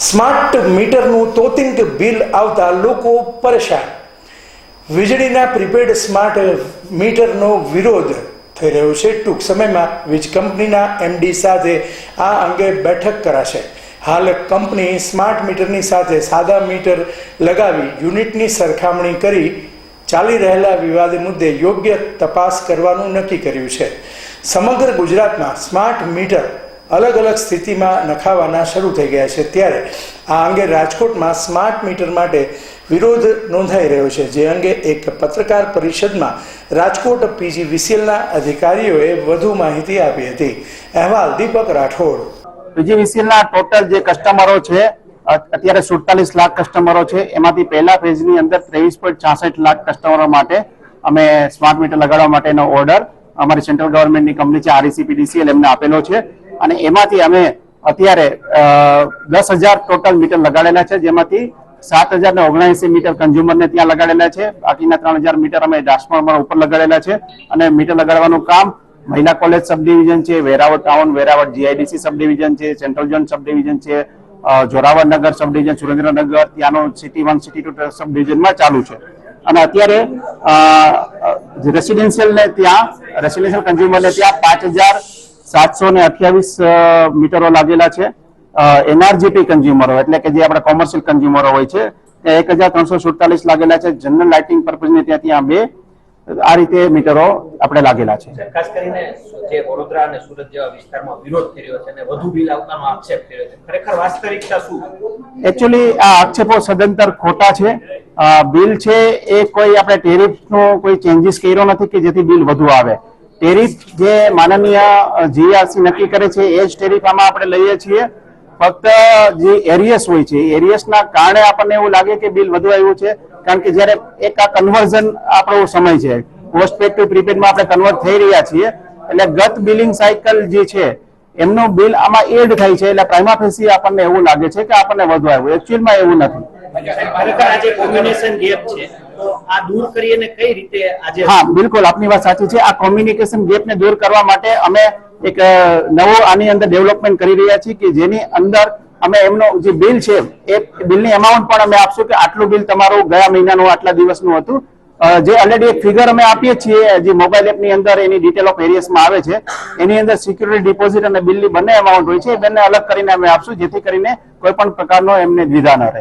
Smart મીટરનું તોતિંગ bill આવતા લોકો પરેશાન. વીજળીના પ્રીપેડ સ્માર્ટ મીટરનો વિરોધ થઈ રહ્યો છે. ટૂંક સમયમાં વીજ કંપનીના એમડી સાથે આ અંગે બેઠક કરાશે. હાલ કંપની સ્માર્ટ મીટરની સાથે સાદા મીટર લગાવી યુનિટની સરખામણી કરી ચાલી રહેલા વિવાદ મુદ્દે યોગ્ય તપાસ કરવાનું નક્કી કર્યું છે. સમગ્ર ગુજરાતમાં સ્માર્ટ મીટર અલગ અલગ સ્થિતિમાં નખાવાના શરૂ થઈ ગયા છે. ત્યારે આ અંગે રાજકોટમાં સ્માર્ટ મીટર માટે વિરોધ નોંધાઈ રહ્યો છે. જે અંગે એક પત્રકાર પરિષદમાં રાજકોટ પીજીવીસીએલના અધિકારીઓએ વધુ માહિતી આપી હતી. અહેવાલ દીપક રાઠોડ. પીજીવીસીએલના ટોટલ જે કસ્ટમરો છે, અત્યારે સુડતાલીસ લાખ કસ્ટમરો છે. એમાંથી પહેલા ફેઝની અંદર ત્રેવીસ પોઈન્ટ છાસઠ લાખ કસ્ટમરો માટે અમે સ્માર્ટ મીટર લગાડવા માટેનો ઓર્ડર અમારી સેન્ટ્રલ ગવર્મેન્ટની કંપની છે આરઈસીપીડીસીએલ એમને આપેલો છે. અને એમાંથી અમે અત્યારે દસ હજાર ટોટલ મીટર લગાડેલા છે, જેમાંથી સાત હજાર ને ઓગણસી મીટર કન્ઝ્યુમરને ત્યાં લગાડેલા છે. બાકીના ત્રણ હજાર મીટર અમે ટ્રાન્સફોર્મર ઉપર લગાડેલા છે. અને મીટર લગાડવાનું કામ મહિલા કોલેજ સબ ડિવિઝન છે, Veraval town Veraval GIDC sub division છે સેન્ટ્રલ ઝોન સબ ડિવિઝન છે Joravarnagar sub division Surendranagar, ત્યાંનો city one city two sub ડિવિઝનમાં ચાલુ છે. અને અત્યારે રેસિડેન્શિયલ ને ત્યાં રેસિડેન્શિયલ કન્ઝ્યુમર ને ત્યાં પાંચ હજાર સાતસો ને અઠ્યાવીસ મીટરો લાગેલા છે. એનઆરજીપી કન્ઝ્યુમરો એટલે કે જે આપણા કોમર્શિયલ કન્ઝ્યુમરો હોય છે ત્યાં એક હજાર ત્રણસો સુડતાલીસ લાગેલા છે. જનરલ લાઇટિંગ પર્પઝને ત્યાં ત્યાં બે આ રીતે મીટરો આપણે લાગેલા છે. ખાસ કરીને જે વડોદરા અને સુરત જેવા વિસ્તારમાં વિરોધ રહ્યો છે અને વધુ બિલ આવતાનો આક્ષેપ રહ્યો છે. ખરેખર વાસ્તવિકતા શું? એકચ્યુઅલી આ આક્ષેપો સદંતર ખોટા છે. બિલ છે એ કોઈ આપણે ટેરિફનો કોઈ ચેન્જીસ કર્યો નથી કે જેથી બિલ વધુ આવે. ટેરિફ જે માનનીય જીઆરસી નક્કી કરે છે, એ જ ટેરિફ આમાં આપણે લઈએ છીએ. ફક્ત, જે એરિયસ હોય છે એરિયસના કારણે આપણને એવું લાગે કે બિલ વધુ આવ્યું છે, કારણ કે જ્યારે એક આ કન્વર્ઝન આપણો સમય છે. પોસ્ટપેડ ટુ પ્રીપેડમાં આપણે કન્વર્ટ થઈ રહ્યા છીએ, એટલે ગત બિલિંગ સાયકલ જે છે, એમનું બિલ આમાં એડ થાય છે, એટલે પ્રાઇમા ફેસી આપણને એવું લાગે છે કે આપણને વધુ આવ્યું. એકચ્યુઅલમાં એવું નથી. ખરેખર આ કોમ્બિનેશન ગેપ છે. તો આ દૂર કરીએ કઈ રીતે આજે હા, બિલકુલ. આપની વાત સાચી છે. આ કોમ્યુનિકેશન ગેપને દૂર કરવા માટે અમે એક નવો આની અંદર ડેવલપમેન્ટ કરી રહ્યા છીએ કે જેની અંદર અમે એમનો જે બિલ છે, એ બિલની અમાઉન્ટ પણ અમે આપશું કે આટલું બિલ તમારું ગયા મહિનાનું, આટલા દિવસનું હતું. જે ઓલરેડી એક ફિગર અમે આપીએ છીએ, જે મોબાઈલ એપની અંદર એની ડિટેલ ઓફ એરિયસમાં આવે છે. એની અંદર સિક્યુરિટી ડિપોઝિટ અને બિલની બંને અમાઉન્ટ હોય છે. બંને અલગ કરીને અમે આપશું, જેથી કરીને કોઈ પણ પ્રકારનો એમને દ્વિધા ન રહે.